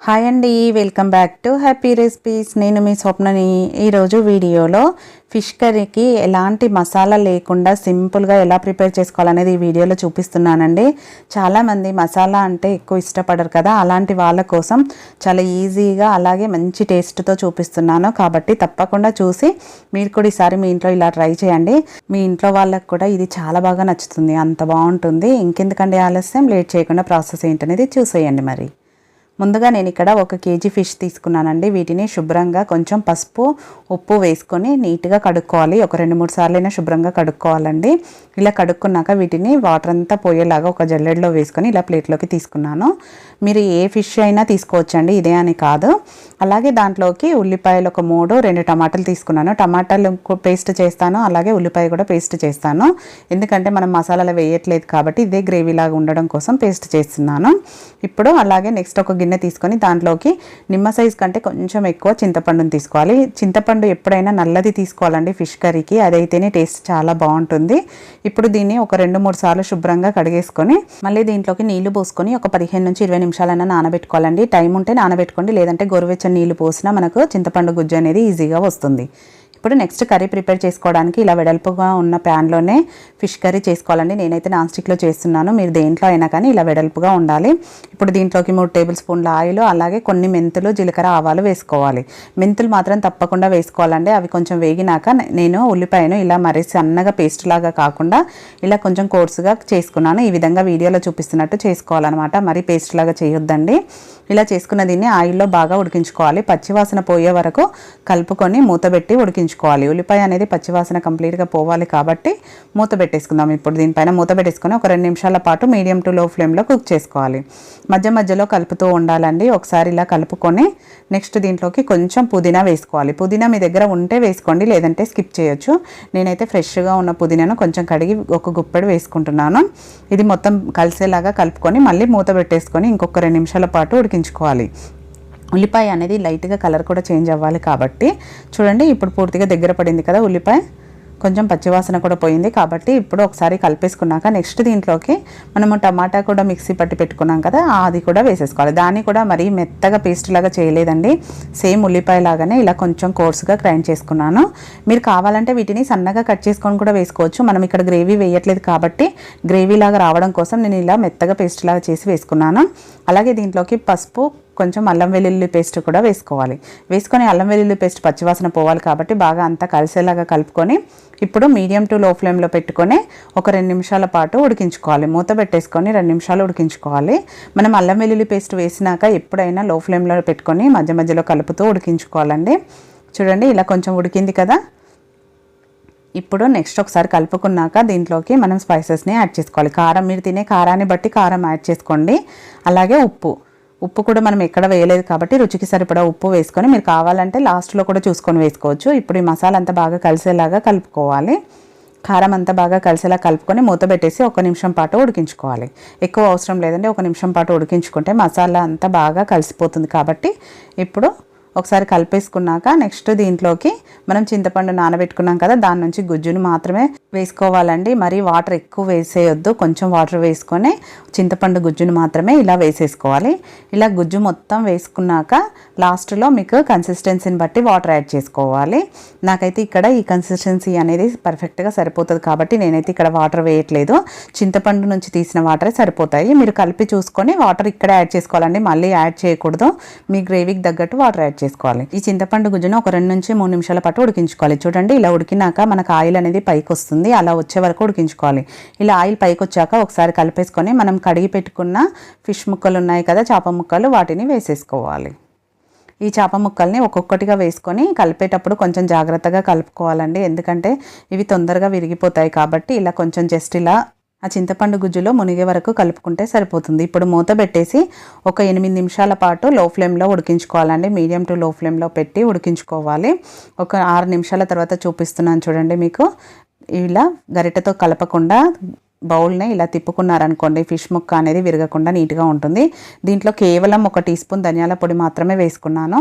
Hi అండి welcome back to happy recipes నేను మీ స్వప్నని ఈరోజు వీడియోలో ఫిష్ కర్రీకి ఎలాంటి మసాలా లేకుండా సింపుల్గా ఎలా ప్రిపేర్ చేసుకోవాలనేది ఈ వీడియోలో చూపిస్తున్నానండి. చాలామంది మసాలా అంటే ఎక్కువ ఇష్టపడరు కదా. అలాంటి వాళ్ళ కోసం చాలా ఈజీగా అలాగే మంచి టేస్ట్తో చూపిస్తున్నాను. కాబట్టి తప్పకుండా చూసి మీరు కూడా ఈసారి మీ ఇంట్లో ఇలా ట్రై చేయండి. మీ ఇంట్లో వాళ్ళకి కూడా ఇది చాలా బాగా నచ్చుతుంది. అంత బాగుంటుంది. ఇంకెందుకంటే ఆలస్యం? లేట్ చేయకుండా ప్రాసెస్ ఏంటనేది చూసేయండి మరి. ముందుగా నేను ఇక్కడ ఒక కేజీ ఫిష్ తీసుకున్నానండి. వీటిని శుభ్రంగా కొంచెం పసుపు ఉప్పు వేసుకొని నీట్గా కడుక్కోవాలి. ఒక రెండు మూడు సార్లైనా శుభ్రంగా కడుక్కోవాలండి. ఇలా కడుక్కున్నాక వీటిని వాటర్ అంతా పోయేలాగా ఒక జల్లెడలో వేసుకొని ఇలా ప్లేట్లోకి తీసుకున్నాను. మీరు ఏ ఫిష్ అయినా తీసుకోవచ్చండి ఇదే అని కాదు. అలాగే దాంట్లోకి ఉల్లిపాయలు ఒక మూడు రెండు టమాటాలు తీసుకున్నాను. టమాటాలు పేస్ట్ చేస్తాను అలాగే ఉల్లిపాయ కూడా పేస్ట్ చేస్తాను. ఎందుకంటే మనం మసాలాలు వేయట్లేదు కాబట్టి ఇదే గ్రేవీ లాగా ఉండడం కోసం పేస్ట్ చేస్తున్నాను. ఇప్పుడు అలాగే నెక్స్ట్ ఒక గిన్నె తీసుకొని దాంట్లోకి నిమ్మ సైజ్ కంటే కొంచెం ఎక్కువ చింతపండుని తీసుకోవాలి. చింతపండు ఎప్పుడైనా నల్లది తీసుకోవాలండి ఫిష్ కర్రీకి అదైతేనే టేస్ట్ చాలా బాగుంటుంది. ఇప్పుడు దీన్ని ఒక రెండు మూడు సార్లు శుభ్రంగా కడిగేసుకొని మళ్ళీ దీంట్లోకి నీళ్ళు పోసుకొని ఒక పదిహేను నుంచి ఇరవై నిమిషాలైనా నానబెట్టుకోవాలండి. టైం ఉంటే నానబెట్టుకోండి. లేదంటే గోరువెచ్చని నీళ్ళు పోసినా మనకు చింతపండు గుజ్జు అనేది ఈజీగా వస్తుంది. ఇప్పుడు నెక్స్ట్ కర్రీ ప్రిపేర్ చేసుకోవడానికి ఇలా వెడల్పుగా ఉన్న ప్యాన్లోనే ఫిష్ కర్రీ చేసుకోవాలండి. నేనైతే నాన్ స్టిక్లో చేస్తున్నాను. మీరు దేంట్లో అయినా కానీ ఇలా వెడల్పుగా ఉండాలి. ఇప్పుడు దీంట్లోకి మూడు టేబుల్ స్పూన్ల ఆయిల్ అలాగే కొన్ని మెంతులు జీలకర్ర ఆవాలు వేసుకోవాలి. మెంతులు మాత్రం తప్పకుండా వేసుకోవాలండి. అవి కొంచెం వేగినాక నేను ఉల్లిపాయను ఇలా మరీ సన్నగా పేస్ట్ లాగా కాకుండా ఇలా కొంచెం కోర్సుగా చేసుకున్నాను. ఈ విధంగా వీడియోలో చూపిస్తున్నట్టు చేసుకోవాలన్నమాట. మరీ పేస్ట్ లాగా చేయొద్దండి. ఇలా చేసుకున్న దీన్ని ఆయిల్లో బాగా ఉడికించుకోవాలి. పచ్చివాసన పోయే వరకు కలుపుకొని మూతబెట్టి ఉడికించుకోవాలి. ఉల్లిపాయ అనేది పచ్చివాసన కంప్లీట్గా పోవాలి కాబట్టి మూత పెట్టేసుకుందాం. ఇప్పుడు దీనిపైన మూత పెట్టేసుకొని ఒక రెండు నిమిషాల పాటు మీడియం టు లో ఫ్లేమ్లో కుక్ చేసుకోవాలి. మధ్య మధ్యలో కలుపుతూ ఉండాలండి. ఒకసారి ఇలా కలుపుకొని నెక్స్ట్ దీంట్లోకి కొంచెం పుదీనా వేసుకోవాలి. పుదీనా మీ దగ్గర ఉంటే వేసుకోండి లేదంటే స్కిప్ చేయొచ్చు. నేనైతే ఫ్రెష్గా ఉన్న పుదీనాను కొంచెం కడిగి ఒక గుప్పెడు వేసుకుంటున్నాను. ఇది మొత్తం కలిసేలాగా కలుపుకొని మళ్ళీ మూత పెట్టేసుకొని ఇంకొక రెండు నిమిషాల పాటు ఉడికించుకోవాలి. ఉల్లిపాయ అనేది లైట్గా కలర్ కూడా చేంజ్ అవ్వాలి కాబట్టి చూడండి ఇప్పుడు పూర్తిగా దగ్గర పడింది కదా ఉల్లిపాయ. కొంచెం పచ్చివాసన కూడా పోయింది కాబట్టి ఇప్పుడు ఒకసారి కలిపేసుకున్నాక నెక్స్ట్ దీంట్లోకి మనము టమాటా కూడా మిక్సీ పట్టి పెట్టుకున్నాం కదా అది కూడా వేసేసుకోవాలి. దాన్ని కూడా మరీ మెత్తగా పేస్ట్ లాగా చేయలేదండి. సేమ్ ఉల్లిపాయ లాగానే ఇలా కొంచెం కోర్సుగా గ్రైండ్ చేసుకున్నాను. మీరు కావాలంటే వీటిని సన్నగా కట్ చేసుకొని కూడా వేసుకోవచ్చు. మనం ఇక్కడ గ్రేవీ వేయట్లేదు కాబట్టి గ్రేవీ లాగా రావడం కోసం నేను ఇలా మెత్తగా పేస్ట్ లాగా చేసి వేసుకున్నాను. అలాగే దీంట్లోకి పసుపు కొంచెం అల్లం వెల్లుల్లి పేస్ట్ కూడా వేసుకోవాలి. వేసుకొని అల్లం వెల్లుల్లి పేస్ట్ పచ్చివాసన పోవాలి కాబట్టి బాగా అంతా కలిసేలాగా కలుపుకొని ఇప్పుడు మీడియం టు లో ఫ్లేమ్లో పెట్టుకొని ఒక రెండు నిమిషాల పాటు ఉడికించుకోవాలి. మూత పెట్టేసుకొని రెండు నిమిషాలు ఉడికించుకోవాలి. మనం అల్లం వెల్లుల్లి పేస్ట్ వేసినాక ఎప్పుడైనా లో ఫ్లేమ్లో పెట్టుకొని మధ్య మధ్యలో కలుపుతూ ఉడికించుకోవాలండి. చూడండి ఇలా కొంచెం ఉడికింది కదా. ఇప్పుడు నెక్స్ట్ ఒకసారి కలుపుకున్నాక దీంట్లోకి మనం స్పైసెస్ని యాడ్ చేసుకోవాలి. కారం మీరు తినే కారాన్ని బట్టి కారం యాడ్ చేసుకోండి. అలాగే ఉప్పు. ఉప్పు కూడా మనం ఎక్కడ వేయలేదు కాబట్టి రుచికి సరిపడా ఉప్పు వేసుకొని మీరు కావాలంటే లాస్ట్లో కూడా చూసుకొని వేసుకోవచ్చు. ఇప్పుడు ఈ మసాలా అంతా బాగా కలిసేలాగా కలుపుకోవాలి. కారం అంతా బాగా కలిసేలా కలుపుకొని మూత పెట్టేసి ఒక నిమిషం పాటు ఉడికించుకోవాలి. ఎక్కువ అవసరం లేదండి ఒక నిమిషం పాటు ఉడికించుకుంటే మసాలా అంతా బాగా కలిసిపోతుంది కాబట్టి ఇప్పుడు ఒకసారి కలిపేసుకున్నాక నెక్స్ట్ దీంట్లోకి మనం చింతపండు నానబెట్టుకున్నాం కదా దాని నుంచి గుజ్జును మాత్రమే వేసుకోవాలండి. మరి వాటర్ ఎక్కువ వేసేయొద్దు కొంచెం వాటర్ వేసుకొని చింతపండు గుజ్జును మాత్రమే ఇలా వేసేసుకోవాలి. ఇలా గుజ్జు మొత్తం వేసుకున్నాక లాస్ట్లో మీకు కన్సిస్టెన్సీని బట్టి వాటర్ యాడ్ చేసుకోవాలి. నాకైతే ఇక్కడ ఈ కన్సిస్టెన్సీ అనేది పర్ఫెక్ట్గా సరిపోతుంది కాబట్టి నేనైతే ఇక్కడ వాటర్ వేయట్లేదు. చింతపండు నుంచి తీసిన వాటరే సరిపోతాయి. మీరు కలిపి చూసుకొని వాటర్ ఇక్కడ యాడ్ చేసుకోవాలండి. మళ్ళీ యాడ్ చేయకూడదు. మీ గ్రేవీకి తగ్గట్టు వాటర్ యాడ్ చేసుకోవాలి ఈ చింతపండు గుజ్జును ఒక రెండు నుంచి మూడు నిమిషాల పాటు ఉడికించుకోవాలి. చూడండి ఇలా ఉడికినాక మనకు ఆయిల్ అనేది పైకి వస్తుంది. అలా వచ్చే వరకు ఉడికించుకోవాలి. ఇలా ఆయిల్ పైకి వచ్చాక ఒకసారి కలిపేసుకొని మనం కడిగి పెట్టుకున్న ఫిష్ ముక్కలు ఉన్నాయి కదా చేప ముక్కలు వాటిని వేసేసుకోవాలి. ఈ చేప ముక్కల్ని ఒక్కొక్కటిగా వేసుకొని కలిపేటప్పుడు కొంచెం జాగ్రత్తగా కలుపుకోవాలండి. ఎందుకంటే ఇవి తొందరగా విరిగిపోతాయి కాబట్టి ఇలా కొంచెం జస్ట్ ఇలా ఆ చింతపండు గుజ్జులో మునిగే వరకు కలుపుకుంటే సరిపోతుంది. ఇప్పుడు మూత పెట్టేసి ఒక ఎనిమిది నిమిషాల పాటు లో ఫ్లేమ్లో ఉడికించుకోవాలండి. మీడియం టు లో ఫ్లేమ్లో పెట్టి ఉడికించుకోవాలి. ఒక ఆరు నిమిషాల తర్వాత చూపిస్తున్నాను చూడండి మీకు. ఇలా గరిటెతో కలపకుండా బౌల్ని ఇలా తిప్పుకున్నారనుకోండి ఫిష్ ముక్క అనేది విరగకుండా నీట్గా ఉంటుంది. దీంట్లో కేవలం ఒక టీ స్పూన్ ధనియాల పొడి మాత్రమే వేసుకున్నాను.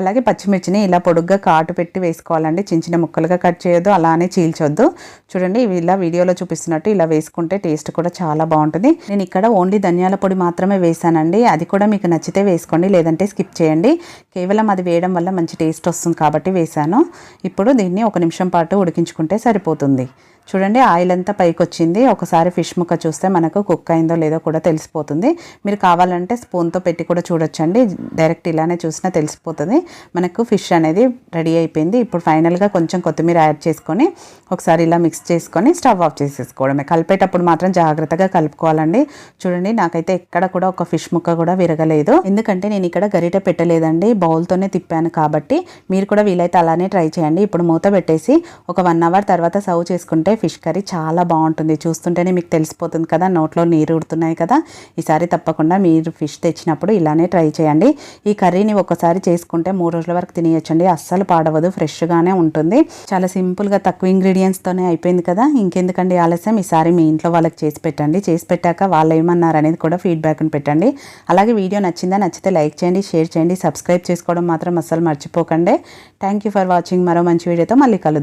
అలాగే పచ్చిమిర్చిని ఇలా పొడుగ్గా కాటు పెట్టి వేసుకోవాలండి. చిన్న చిన్న ముక్కలుగా కట్ చేయొద్దు అలానే చీల్చొద్దు. చూడండి ఇవి ఇలా వీడియోలో చూపిస్తున్నట్టు ఇలా వేసుకుంటే టేస్ట్ కూడా చాలా బాగుంటుంది. నేను ఇక్కడ ఓన్లీ ధనియాల పొడి మాత్రమే వేసానండి. అది కూడా మీకు నచ్చితే వేసుకోండి లేదంటే స్కిప్ చేయండి. కేవలం అది వేయడం వల్ల మంచి టేస్ట్ వస్తుంది కాబట్టి వేసాను. ఇప్పుడు దీన్ని ఒక నిమిషం పాటు ఉడికించుకుంటే సరిపోతుంది. చూడండి ఆయిల్ అంతా పైకి వచ్చింది ఒకసారి ఫిష్ ముక్క చూస్తే మనకు కుక్ అయిందో లేదో కూడా తెలిసిపోతుంది. మీరు కావాలంటే స్పూన్తో పెట్టి కూడా చూడొచ్చండి. డైరెక్ట్ ఇలానే చూసినా తెలిసిపోతుంది. మనకు ఫిష్ అనేది రెడీ అయిపోయింది. ఇప్పుడు ఫైనల్గా కొంచెం కొత్తిమీర యాడ్ చేసుకొని ఒకసారి ఇలా మిక్స్ చేసుకొని స్టవ్ ఆఫ్ చేసేసుకోవడమే. కలిపేటప్పుడు మాత్రం జాగ్రత్తగా కలుపుకోవాలండి. చూడండి నాకైతే ఎక్కడ కూడా ఒక ఫిష్ ముక్క కూడా విరగలేదు. ఎందుకంటే నేను ఇక్కడ గరిట పెట్టలేదండి. బౌల్తోనే తిప్పాను కాబట్టి మీరు కూడా వీలైతే అలానే ట్రై చేయండి. ఇప్పుడు మూత పెట్టేసి ఒక వన్ అవర్ తర్వాత సర్వ్ చేసుకుంటే ఫిష్ కర్రీ చాలా బాగుంటుంది. చూస్తుంటేనే మీకు తెలిసిపోతుంది కదా నోట్లో నీరు ఉడుతున్నాయి కదా. ఈసారి తప్పకుండా మీరు ఫిష్ తెచ్చినప్పుడు ఇలానే ట్రై చేయండి. ఈ కర్రీని ఒకసారి చేసుకుంటే మూడు రోజుల వరకు తినేయచ్చండి. అస్సలు పాడవదు ఫ్రెష్గానే ఉంటుంది. చాలా సింపుల్గా తక్కువ ఇంగ్రీడియంట్స్తోనే అయిపోయింది కదా. ఇంకెందుకండి ఆలస్యం? ఈసారి మీ ఇంట్లో వాళ్ళకి చేసి పెట్టండి. చేసి పెట్టాక వాళ్ళు ఏమన్నారు అనేది కూడా ఫీడ్బ్యాక్ని పెట్టండి. అలాగే వీడియో నచ్చిందా నచ్చితే లైక్ చేయండి షేర్ చేయండి సబ్స్క్రైబ్ చేసుకోవడం మాత్రం అస్సలు మర్చిపోకండి. Thank you for watching. మరో మంచి వీడియోతో మళ్ళీ కలుద్దాం.